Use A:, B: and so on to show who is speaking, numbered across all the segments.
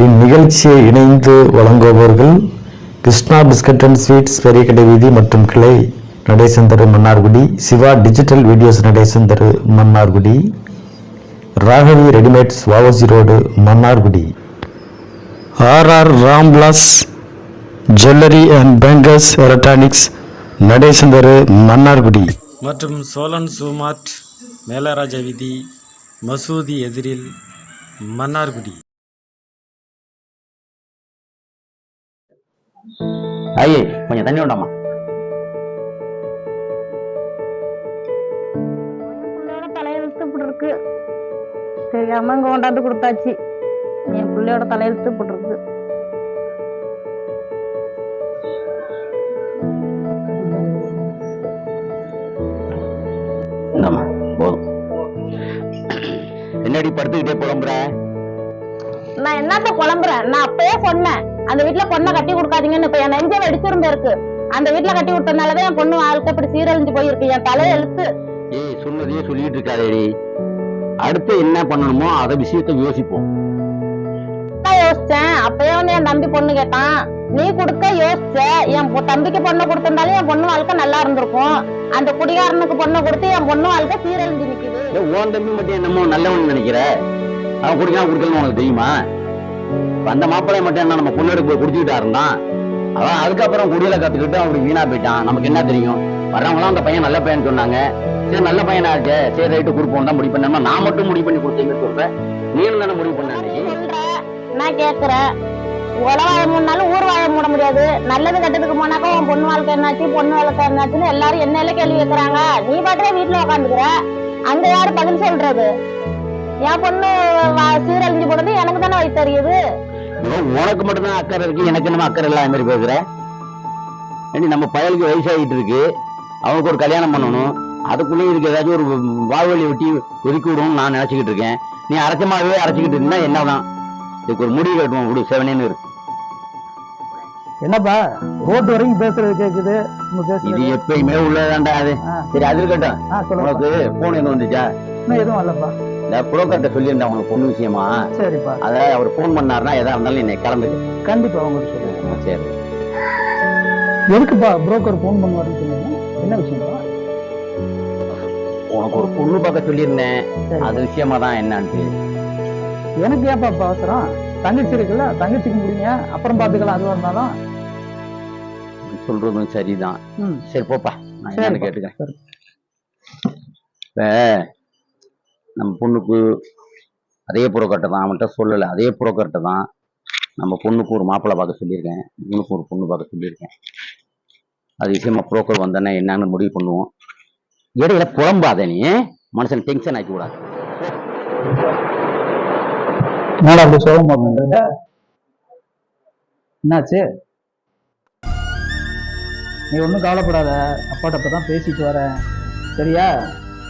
A: இந்நிகழ்ச்சியை இணைந்து வழங்குபவர்கள் கிருஷ்ணா பிஸ்கட் அண்ட் ஸ்வீட்ஸ் கடை வீதி மற்றும் கிளை நடேசந்தர் மன்னார்குடி சிவா டிஜிட்டல் வீடியோஸ் நடேசந்தர் Mannargudi Raghavi readymades வாவசி road Mannargudi. RR Ramlas jewellery and bankers electronics நடேசந்தர் Mannargudi.
B: மற்றும் சோழன் சுமார்ட் மேலராஜ வீதி மசூதி எதிரில் மன்னார்குடி.
C: ஐயே கொஞ்சம் தண்ணி
D: இப்படி இருக்கு தெரியாம இங்க கொண்டாந்து கொடுத்தாச்சு. என் பிள்ளையோட தலையெழுத்து
C: போதும். என்னடி படுத்துக்கிட்டே புலம்புற?
D: நான் என்னத்த புலம்புறேன்? நான் அப்பயே சொன்னேன். அந்த வீட்டுல பொண்ணை கட்டி கொடுக்காதீங்கன்னு இப்ப என் நெஞ்ச வெடிச்சிருந்த இருக்கு. அந்த வீட்டுல கட்டி கொடுத்ததுனாலதான் என் பொண்ணு வாழ்க்கை இப்படி சீரழிஞ்சு போயிருக்கு. என் தலையெழுத்து
C: ஏய் சொன்னதையே சொல்லிட்டு இருக்காதேடி. அடுத்து என்ன பண்ணணுமோ அதை விஷயத்தை யோசிப்போம்.
D: யோசிச்சேன். அப்பயே வந்து என் தம்பி பொண்ணு கேட்டான் நீ கொடுக்க யோசிச்ச? என் தம்பிக்கு பொண்ணு கொடுத்திருந்தாலும் என் பொண்ணு வாழ்க்கை நல்லா இருந்திருக்கும். அந்த குடிகாரனுக்கு பொண்ணை கொடுத்து என் பொண்ணு வாழ்க்கை சீரழிஞ்சு நிக்குது.
C: உன் தம்பி மட்டும் என்னமோ நல்லவன் நினைக்கிற? அவன் குடிக்கலாம் குடிக்கலன்னு உனக்கு தெரியுமா? வந்த அந்த மாப்பிள்ளைய மட்டும் என்ன நம்ம பொண்ணு போய் குடிச்சுக்கிட்டா இருந்தான் அவன் அதுக்கப்புறம் குடியில கத்துக்கிட்டு அவனுக்கு வீணா போயிட்டான். நமக்கு என்ன தெரியும்? வர்றவங்களாம் அந்த பையன் நல்ல பையன் சொன்னாங்க. சரி நல்ல பையனா இருக்கே. சரி ரைட்டு கொடுப்போம் தான் முடிவு பண்ணாம நான் மட்டும் முடிவு பண்ணி கொடுத்தீங்கன்னு சொல்றேன் நீங்களும் தானே முடிவு பண்ண
D: நான்
C: அன்னைக்கு.
D: சொல்ற? நான் முடினாலும் ஊர் வாழ மூட முடியாது. நல்லது கெட்டதுக்கு போனாக்கா உன் பொண்ணு வாழ்க்கை என்னாச்சு பொண்ணு வாழ்க்கை என்னாச்சுன்னு எல்லாரும் என்னையில கேள்வி கேட்கறாங்க நீ பாட்டுல வீட்டுல உட்காந்துக்கிற அங்க யாரு பதில் சொல்றது? என் பொண்ணு வா- சீரழிஞ்சு போனது எனக்கு தானே வயசு தெரியுது
C: ஐயோ, உனக்கு மட்டும்தான் அக்கறை இருக்கு எனக்கு என்னமோ அக்கறை இல்லாத மாதிரி பேசுற? ஏண்டி நம்ம பயலுக்கு வயசாகிட்டு இருக்கு. அவனுக்கு ஒரு கல்யாணம் பண்ணணும். அதுக்குள்ளேயும் இதுக்கு ஏதாச்சும் ஒரு வாழ்வழி வெட்டி ஒதுக்கி விடணும்னு நான் நினைச்சுக்கிட்டு இருக்கேன். நீ அரைச்சமாகவே அரைச்சிக்கிட்டு இருந்தா என்னதான்? இதுக்கு ஒரு முடிவு கட்டுவோம் விடு செவனேன்னு இருக்கு
E: என்னப்பா ரோட்டு வரைக்கும் பேசுறது கேக்குது.
C: இது எப்பயுமே உள்ளதாண்டா அது. சரி அது இருக்கட்டும். உனக்கு போன் எதுவும் வந்துச்சா?
E: இன்னும் எதுவும்
C: இந்த சொல்லியிருந்தேன் பொண்ணு விஷயமா?
E: சரிப்பா.
C: அதை அவர் ஃபோன் பண்ணாருன்னா எதா இருந்தாலும் என்னை கலந்துக்கு
E: கண்டிப்பா உங்களுக்கு சொல்லுங்க.
C: சரி.
E: எதுக்குப்பா புரோக்கர் ஃபோன் பண்ணுவாருன்னு சொன்னீங்க? என்ன விஷயம்ப்பா?
C: உனக்கு ஒரு பொண்ணு பார்க்க சொல்லியிருந்தேன்.
E: சரி.
C: அது விஷயமா தான் என்னான்ட்டு.
E: எனக்கு ஏன்ப்பா இப்ப அவசரம்? தங்கச்சி இருக்குல்ல தங்கச்சிக்கு முடிங்க அப்புறம் பாத்துக்கலாம் அதுவா இருந்தாலும்.
C: சொல்றதும் சரிதான்.
E: ம்.
C: சரி போப்பா. நான்
E: சரிப்பா.
C: என்னன்னு கேட்டுக்கிறேன்.
E: சரி.
C: இப்ப நம்ம பொண்ணுக்கு அதே புரோக்கர்ட்ட தான். அவன்கிட்ட சொல்லலை. அதே புரோக்கர்ட்ட தான். நம்ம பொண்ணுக்கு ஒரு மாப்பிள்ளை பார்க்க சொல்லியிருக்கேன். இவனுக்கு ஒரு பொண்ணு பார்க்க சொல்லியிருக்கேன். அது விஷயமா புரோக்கர் வந்தானே என்னன்னு முடிவு பண்ணுவோம். இடையில புலம்பாத நீ மனுஷன் டென்ஷன் ஆக்கி விடாது
E: என்னடா அப்படி சோகமா பண்றீங்க? என்னாச்சு? நீ ஒன்றும் கவலைப்படாத. அப்பாட்ட அப்பதான் பேசிட்டு வரேன். சரியா?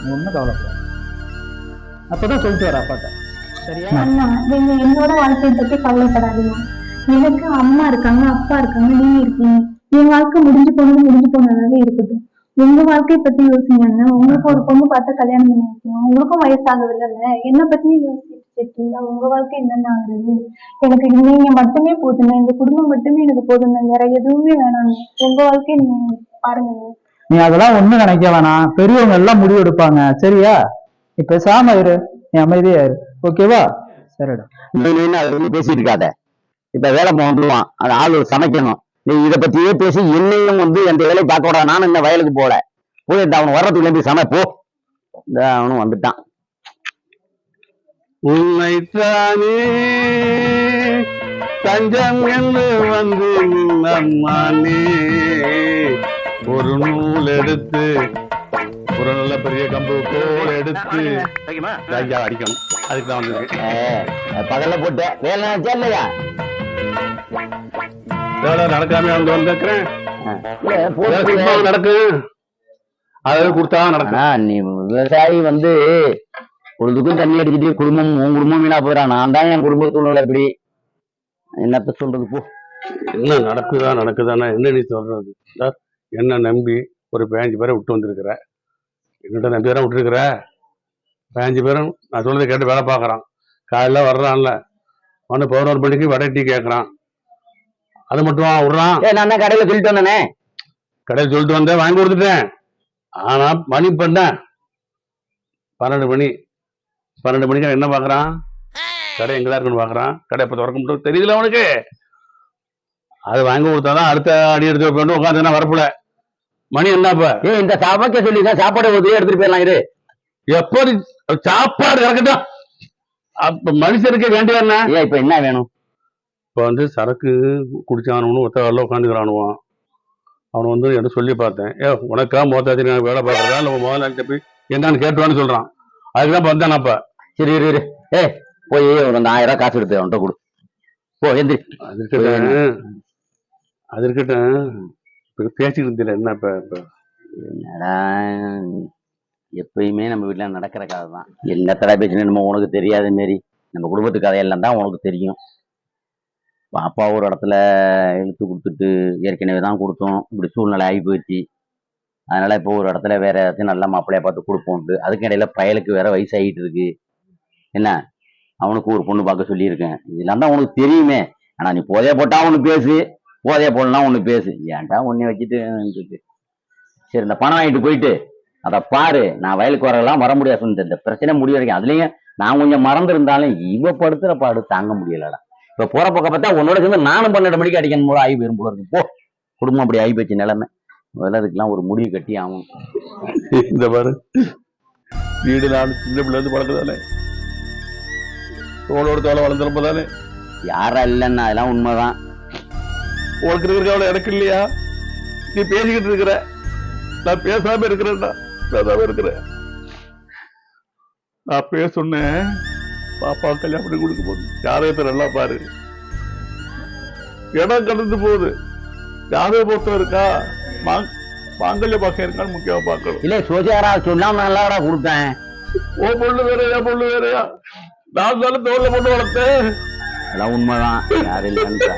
E: நீ ஒன்றும் கவலைப்படாத. அப்பதான் சொல்லிட்டு வரேன் அப்பாட்ட. சரியா?
F: அண்ணா நீங்க என்னோட வாழ்க்கையை பத்தி கவலைப்படாதீங்க. எனக்கு அம்மா இருக்காங்க அப்பா இருக்காங்க நீங்க இருக்கீங்க. என் வாழ்க்கை முடிஞ்சு போனது முடிஞ்சு போனதாவே இருக்கட்டும். உங்க வாழ்க்கைய பத்தி யோசிங்க உங்களுக்கு ஒரு பொண்ணு பார்த்து கல்யாணம் பண்ணி வைக்கணும். உங்களுக்கும் வயசாகுது இல்லைல்ல என்ன பத்தி யோசிச்சுட்டு இருக்கீங்க உங்க வாழ்க்கை என்னென்ன ஆகுறது எனக்கு நீங்க மட்டுமே போதுங்க. இந்த குடும்பம் மட்டுமே எனக்கு போதுங்க. வேற எதுவுமே வேணாங்க. உங்க வாழ்க்கைய நீங்க பாருங்க.
E: நீ அதெல்லாம் ஒண்ணும் நினைக்க வேணாம். பெரியவங்க எல்லாம் முடிவு எடுப்பாங்க சரியா? நீ பேசாம இரு. நீ அமைதியா இரு. ஓகேவா சரிடா.
C: நீ என்ன அதை வந்து பேசிட்டு இருக்காத. இப்ப வேலை வந்துருவான் அது ஆளு சமைக்கணும். நீ இதை பத்தியே பேசி என்னையும் வந்து அந்த வேலையை பார்க்க விடாத. நானும் இந்த வயலுக்கு போல போய் இந்த அவன் வர்றதுக்குள்ள போய் சமை போ. இந்த அவனும் வந்துட்டான்.
G: உன்னைத்தானே தஞ்சம் என்று வந்து நின்னம்மானே ஒரு நூல் எடுத்து ஒரு நல்ல பெரிய கம்பு கோல் எடுத்து அடிக்கணும். அதுக்கு தான் வந்திருக்கு
C: ஏ, பகல்ல போட்ட வேலை இல்லையா
G: வேலை நடக்காம வந்து சும்மா நடக்கும் அதாவது கொடுத்தா நடக்கும்
C: நீ விவசாயி வந்து பொழுதுக்கும் தண்ணி அடிச்சுட்டு குடும்பம் உன் குடும்பம் வீணா போயிடா நான் தான் என் குடும்ப சூழ்நிலை இப்படி. என்னத்த சொல்றது போ.
G: என்ன நடக்குதா நடக்குதானா என்ன நீ சொல்றது? என்ன நம்பி ஒரு பதினஞ்சு பேரை விட்டு வந்திருக்கிற? என்னட்ட நம்பி தானே விட்டுருக்கிற. பதினஞ்சு பேரும் நான் சொல்றதை கேட்டு வேலை பார்க்கறான். காலைல வர்றான்ல. வந்து பதினோரு மணிக்கு வடை டீ கேட்கறான். அது மட்டும்? விடுறான்.
C: நான் தான் கடையில சொல்லிட்டு வந்தேனே.
G: கடையில் சொல்லிட்டு வந்தேன் வாங்கி கொடுத்துட்டேன். ஆனா மணி பண்ண பன்னெண்டு மணி. பன்னெண்டு மணிக்கு என்ன பாக்குறான் கடை எங்கதான் இருக்குன்னு பாக்குறான் கடை எப்ப திறக்க முடியும் தெரியுதுல அவனுக்கு. அது வாங்கி கொடுத்தாதான் அடுத்த அடி எடுத்து வைப்பேன் உட்காந்து வரப்புல. மணி என்னப்ப
C: ஏ இந்த சமைக்க சொல்லி தான் சாப்பாடு உதவி எடுத்துட்டு போயிடலாம் இரு.
G: எப்படி சாப்பாடு இறக்கட்டும் அப்ப மனுஷனுக்கு வேண்டிய என்ன
C: ஏன் இப்ப என்ன வேணும்?
G: இப்ப வந்து சரக்கு குடிச்சானுன்னு ஒத்த வரல உட்காந்துக்கிறானுவான் அவன் வந்து என்ன சொல்லி பார்த்தேன். ஏ உனக்கா மோத்தாச்சு நான் வேலை பார்க்கறதா? இல்லை முதலாளிட்ட போய் என்னன்னு கேட்டுவான்னு சொல்றான். அதுக்குதான் வந்தேன் அப்ப.
C: சரி இரு இரு. ஏ போய் ஒரு ஆயிரம் ரூபாய் காசு எடுத்து அவன்கிட்ட கொடு. போ எந்திரி.
G: அது இருக்கட்டும். அது இருக்கட்டும். இப்ப பேசிக்கிட்டு இருந்தீல என்ன
C: என்னடா எப்பயுமே நம்ம வீட்டில் நடக்கிற கதை தான். என்னத்தடா பேசினா நம்ம உனக்கு தெரியாத மாரி. நம்ம குடும்பத்து கதையெல்லாம் தான் உனக்கு தெரியும். பாப்பா ஒரு இடத்துல இழுத்து கொடுத்துட்டு ஏற்கனவே தான் கொடுத்தோம். இப்படி சூழ்நிலை ஆகி போயிடுச்சு. அதனால இப்போ ஒரு இடத்துல வேற ஏதாச்சும் நல்ல மாப்பிள்ளைய பார்த்து கொடுப்போம்ட்டு அதுக்கு இடையில பயலுக்கு வேற வயசாகிட்டு இருக்கு. என்ன? அவனுக்கு ஒரு பொண்ணு பார்க்க சொல்லியிருக்கேன். இதெல்லாம் தான் உனக்கு தெரியுமே. ஆனால் நீ போதே போட்டா அவனுக்கு பேசு. போதைய போடலாம் ஒன்று பேசு. ஏன்டா ஒன்று வச்சுட்டு. சரி இந்த பணம் வாங்கிட்டு போயிட்டு அதை பாரு நான் வயலுக்கு வரலாம் வர முடியாது இந்த பிரச்சனை முடிய வரைக்கும் அதுலயும் நான் கொஞ்சம் மறந்துருந்தாலும் இவ படுத்துற பாடு தாங்க முடியலடா. இப்ப போற பக்கம் பார்த்தா உன்னோட சேர்ந்து நானும் பன்னெண்டு மணிக்கு அடிக்கணும் போல ஆகி போயிரும் போல இருக்கு. போ குடும்பம் அப்படி ஆகி போச்சு நிலைமை. முதல்ல அதுக்கெல்லாம் ஒரு முடிவு கட்டி ஆகும்
G: இந்த பாரு வீடு நான் சின்ன பிள்ளை இருந்து பழக்கதானே தோளோட தோலை வளர்ந்துருப்ப தானே
C: யாரா இல்லைன்னா அதெல்லாம் உண்மைதான்.
G: உனக்கு இருக்கிற கவலை எனக்கு இல்லையா? நீ பேசிக்கிட்டு இருக்கிற. நான் பேசாம இருக்கிறேன்டா பேசாம இருக்கிறேன். நான் பேச சொன்னேன். பாப்பா கல்யாணம் பண்ணி கொடுக்க போகுது ஜாதகத்தை நல்லா பாரு. இடம் கடந்து போகுது. ஜாதக பொருத்தம் இருக்கா? மாங்கல்ய பாக்கம் இருக்கான்னு முக்கியமா பார்க்கணும்.
C: இல்ல சோசியாரா சொல்லாம நல்லாடா கொடுத்தேன்
G: ஓ பொண்ணு வேறையா பொண்ணு வேறையா? நான் தானே தோல்ல போட்டு வளர்த்தேன்.
C: அதெல்லாம் உண்மைதான். யாரும் இல்லைன்றா.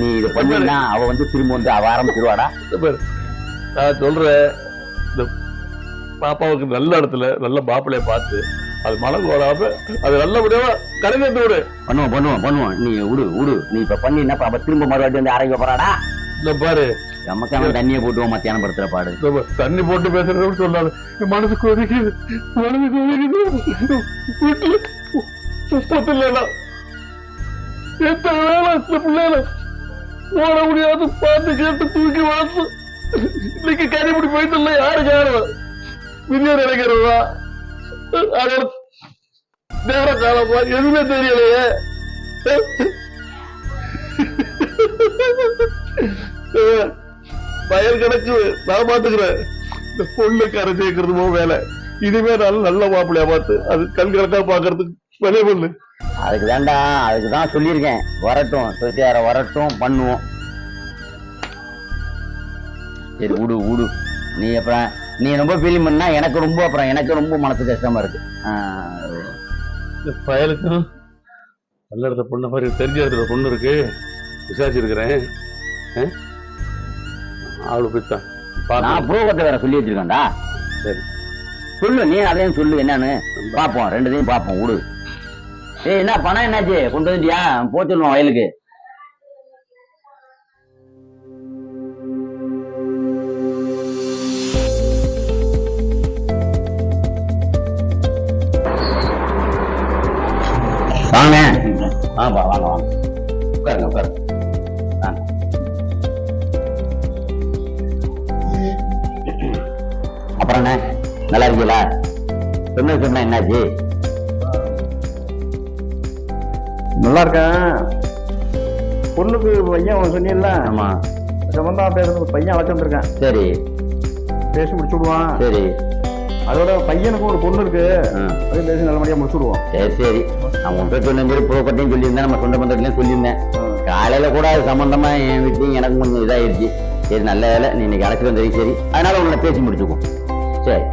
C: நீ இது பண்ணினா அவ வந்து திரும்ப வந்து அவ ஆரம்பிச்சிருவாடா.
G: நான் சொல்றேன். இந்த பாப்பாவுக்கு நல்ல இடத்துல நல்ல மாப்பிள்ளைய பார்த்து அது மனம் கோடாம அது நல்லபடியா கரைந்து விடு.
C: பண்ணுவோம் பண்ணுவோம் பண்ணுவோம். நீ விடு விடு. நீ இப்ப பண்ணினா அவ திரும்ப மறுவாட்டி வந்து அரைக்க போறாடா.
G: இந்த பாரு.
C: நமக்கு அவன் தண்ணியை போட்டுவோம் மத்தியானம் படுத்துற பாடு.
G: தண்ணி போட்டு பேசுறதுன்னு சொல்லாது. என் மனசு கொதிக்குது மனசு கொதிக்குது வீட்டுல உப்பத்து இல்லைனா எத்தனை வேலை இந்த பிள்ளைல ஓட முடியாது பார்த்து கேட்டு தூக்கி வளர்த்து இன்னைக்கு கறிமுடி போயிட்டு யாரு யாரும் விஜய நினைக்கிறதா அதோட நேர காலமா? எதுவுமே தெரியலையே. பயல் கணக்கு நான் பாத்துக்கிறேன். இந்த பொண்ணு கரை சேர்க்கறது போ வேலை. இனிமே நல்ல நல்ல மாப்பிள்ளையா பார்த்து அது கண் கணக்கா பாக்குறதுக்கு வெளியே பண்ணு.
C: அதுக்கு தான்டா அதுக்கு தான் சொல்லியிருக்கேன். வரட்டும் சொத்தியார வரட்டும் பண்ணுவோம். சரி விடு விடு. நீ அப்புறம் நீ ரொம்ப ஃபீலிங் பண்ணா எனக்கு ரொம்ப அப்புறம் எனக்கு ரொம்ப மனசு கஷ்டமா இருக்கு.
G: இந்த பயலுக்கும் நல்ல இடத்த பொண்ணு மாதிரி தெரிஞ்ச இடத்துல பொண்ணு இருக்கு. விசாரிச்சிருக்கிறேன். ஆளு போய்த்தான்
C: நான் புரோகத்தை வேற சொல்லி வச்சிருக்கேன்டா.
G: சரி.
C: சொல்லு நீ அதையும் சொல்லு என்னன்னு. பாப்போம் ரெண்டுத்தையும் பாப்போம் விடு. ஏய் என்ன பணம் என்னாச்சு? கொண்டு வந்துட்டியா? போ வயலுக்கு. என்ன நல்லா இருக்கீங்களா? சொன்ன சொன்ன என்னாச்சு?
E: நல்லா இருக்கேன். பொண்ணுக்கு பையன் சொன்னீங்கல்ல
C: ஆமா.
E: சம்பந்தம் பேசுறது பையன் அழைச்சிருக்கேன்
C: சரி.
E: பேசி முடிச்சு விடுவான்
C: சரி.
E: அதோட பையனுக்கும் ஒரு பொண்ணு இருக்கு. அதையும் பேசி நல்லபடியா முடிச்சு விடுவோம்
C: சரி சரி. நான் உன்கிட்ட சொன்ன மாதிரி புரோக்கட்டையும் சொல்லியிருந்தேன். நம்ம சொந்த பந்தத்துலையும் சொல்லியிருந்தேன். காலையில கூட அது சம்பந்தமா என் வீட்லையும் எனக்கும் கொஞ்சம் இதாயிருச்சு. சரி நல்ல வேலை நீ இன்னைக்கு அழைச்சிட்டு வந்தது சரி. அதனால உங்களை பேசி முடிச்சுக்குவோம். சரி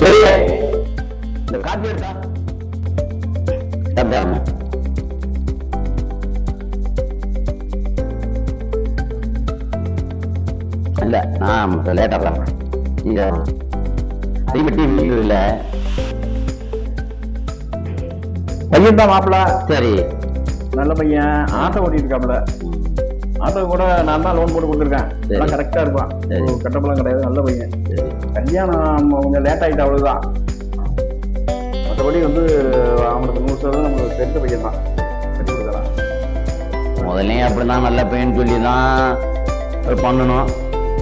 C: சரி இந்த காப்பி எடுத்தா தந்தாருங்க இல்ல நான்
H: பையன் தான் மாப்பிள்ள
C: சரி
H: நல்ல பையன் ஆட்டோ ஓட்டிட்டு இருக்காப்ல ஆட்டோ கூட நான் தான் லோன் போட்டு கொடுத்துருக்கேன்
C: சரி.
H: எல்லாம் கரெக்டா இருப்பான் கட்டப்பெல்லாம் கிடையாது நல்ல பையன் கல்யாணம் கொஞ்சம் லேட் ஆயிட்டு அவ்வளவுதான். மற்றபடி வந்து அவனுக்கு நூறு சதவீதம் நம்மளுக்கு தெரிஞ்ச பையன் தான் கட்டி கொடுக்கலாம்.
C: முதல்ல அப்படிதான் நல்ல பையன் சொல்லி தான் பண்ணணும்.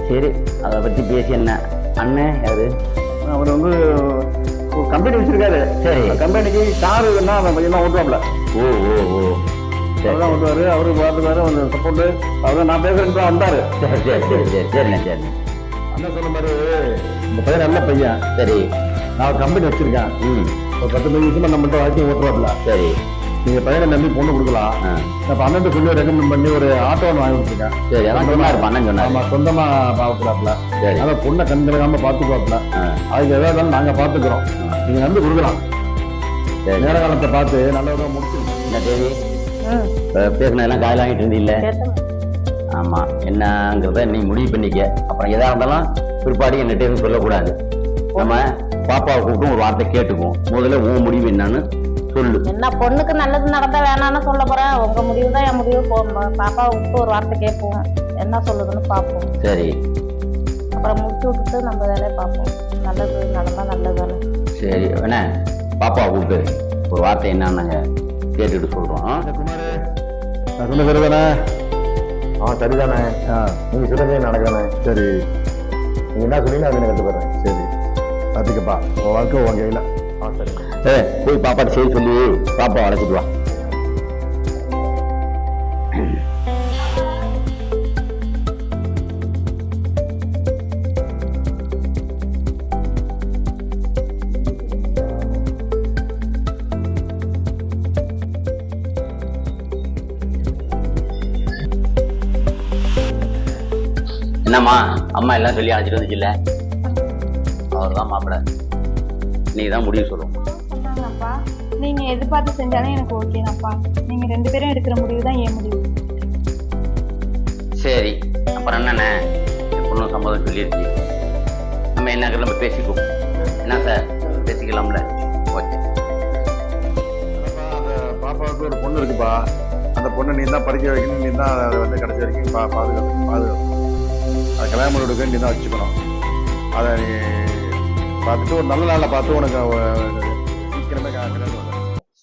C: சரி. அதை பத்தி பேசி என்ன? அண்ணன் யாரு?
H: அவர் வந்து ஒரு கம்பெனி வச்சிருக்காரு.
C: சரி.
H: கம்பெனிக்கு காரு வேணா அந்த பையன் தான் ஓட்டுவாப்ல.
C: ஓ ஓ ஓ. சரி.
H: அவர் தான் ஓட்டுவாரு அவரு பார்த்துக்காரு அவர் சப்போர்ட் அவர் நான் பேசுறேன் தான் வந்தாரு.
C: சரி சரி சரி சரி சரிண்ணே சரிண்ணே.
H: அண்ணன் சொன்ன மாதிரி இந்த பையன் நல்ல பையன்.
C: சரி.
H: நான் ஒரு கம்பெனி வச்சிருக்கேன்.
C: ம்.
H: ஒரு பத்து பதினஞ்சு வருஷமா நம்மள்ட்ட வாழ்க்கையை ஓட்டுவாப்ல
C: சரி.
H: நீங்க பையனை நம்பி பொண்ணு கொடுக்கலாம். இப்ப அண்ணன் சொல்லி ரெக்கமெண்ட் பண்ணி ஒரு ஆட்டோ ஒன்று வாங்கி கொடுத்துருக்கேன்.
C: சரி அதான் சொன்னாரு அண்ணன்
H: ஆமா
C: சொன்னாரு
H: சொந்தமா பாக்குறாப்ல
C: சரி.
H: அதான் பொண்ணை கண்கலகாம பாத்துக்குவாப்ல
C: ஆ.
H: அதுக்கு ஏதாவது நாங்க பாத்துக்கிறோம் நீங்க நம்பி கொடுக்கலாம். நேர காலத்தை பார்த்து நல்லதாக முடிச்சு.
C: என்ன தேவி? பேசினதெல்லாம் காதில் வாங்கிட்டு இருந்தீல்ல? ஆமா. என்னங்கிறத நீ முடிவு பண்ணிக்க. அப்புறம் எதா இருந்தாலும் பிற்பாடு என்னட்ட எதுவும் சொல்லக்கூடாது. நம்ம பாப்பாவை கூப்பிட்டு ஒரு வார்த்தை கேட்டுக்குவோம். முதல்ல உன் முடிவு என்னன்னு சொல்லு.
D: என்ன பொண்ணுக்கு நல்லது நடந்தா வேணாம்னு சொல்ல போறேன் உங்க முடிவு தான் என் முடிவு. போ பாப்பாவை விட்டு ஒரு வார்த்தை கேட்போம். என்ன சொல்லுதுன்னு பார்ப்போம்.
C: சரி.
D: அப்புறம் முடிச்சு விட்டுட்டு நம்ம வேலையை பார்ப்போம். நல்லது நடந்தா நல்லது தானே
C: சரி. என்ன? பாப்பாவை கூப்பிட்டு ஒரு வார்த்தை என்னன்னு கேட்டுட்டு சொல்றோம்.
H: குமார். நான் சொன்ன பேரு தானே ஆ சரிதானே. நீங்க சொல்றதே நடக்கணே சரி. நீங்க என்ன அதை கட்டு போறேன் சரி. பார்த்துக்கப்பா. உன் வாழ்க்கை உன் கையில. ஆ சரி.
C: ஏ போய் பாப்பாட்ட செய்ய சொல்லி பாப்பா அழைச்சிட்டு வா. என்னம்மா? அம்மா எல்லாம் சொல்லி அழைச்சிட்டு வந்துச்சுல்ல அவர் தான் மாப்பிள்ள நீ தான் முடிவு சொல்லணும்
F: சொன்னாங்கப்பா நீங்க எது பார்த்து செஞ்சாலும் எனக்கு ஓகேதான்ப்பா நீங்க ரெண்டு பேரும் எடுக்கிற முடிவு தான் என் முடிவு.
C: சரி அப்புறம் என்னண்ணே? என் பொண்ணு சம்மதம் சொல்லிடுச்சு நம்ம என்ன நம்ம பேசிக்குவோம். என்ன சார்? பேசிக்கலாம்ல. ஓகே.
H: பாப்பாவுக்கு ஒரு பொண்ணு இருக்குப்பா. அந்த பொண்ணை நீ தான் படிக்க வைக்கணும். நீ தான் அதை வந்து கடைசி வரைக்கும் பா பாதுகாப்பு பாதுகாப்பு பண்ணி கொடுக்க நீ தான் வச்சுக்கணும். அதை நீ பார்த்துட்டு ஒரு நல்ல நாளில் பார்த்து உனக்கு சீக்கிரமே.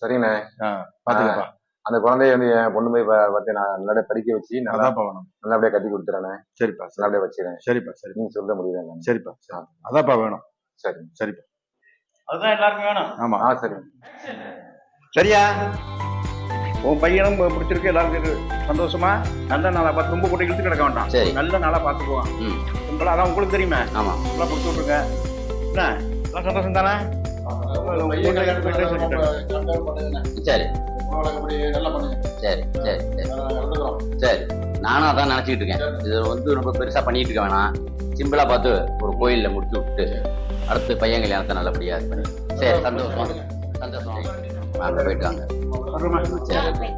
I: சரிண்ணே
H: ஆ. பார்த்துக்கப்பா.
I: அந்த குழந்தைய வந்து என் பொண்ணு போய் பார்த்து நான் நல்லபடியா படிக்க வச்சு நல்லா
H: அதான்ப்பா வேணும்.
I: நல்லபடியா கட்டி கொடுத்துறேனே
H: சரிப்பா சரி.
I: நல்லபடியா வச்சுறேன்
H: சரிப்பா சரி.
I: நீங்க சொல்ற முடியுது என்னன்னு.
H: சரிப்பா சரி. அதான்ப்பா வேணும்.
I: சரி.
H: சரிப்பா.
J: அதுதான் எல்லாருக்கும் வேணும்.
H: ஆமா.
I: ஆ சரி.
J: சரியா? உன் பையனும் பிடிச்சிருக்கு எல்லாருக்கும். சந்தோஷமா? நல்ல நாளா பார்த்து ரொம்ப போட்டு இழுத்து கிடக்க வேண்டாம்.
C: சரி.
J: நல்ல நாளா பார்த்துக்குவோம்
C: ம்.
J: உங்களா அதான் உங்களுக்கு தெரியுமே.
C: ஆமா.
J: எல்லாம் கொடுத்து விட்ருங்க என்ன? எல்லாம் சந்தோஷம் தானே?
C: சரி. சரி சரி சரி. சரி. நானும் அதான் நினச்சிக்கிட்டு இருக்கேன். இது வந்து ரொம்ப பெருசாக பண்ணிட்டு இருக்க வேணாம். சிம்பிளாக பார்த்து ஒரு கோயிலில் முடிச்சு விட்டு அடுத்து பையன் கல்யாணத்தை நல்லபடியாக சரி சந்தோஷம். சந்தோஷம். வாங்க போயிட்டு வாங்க சரி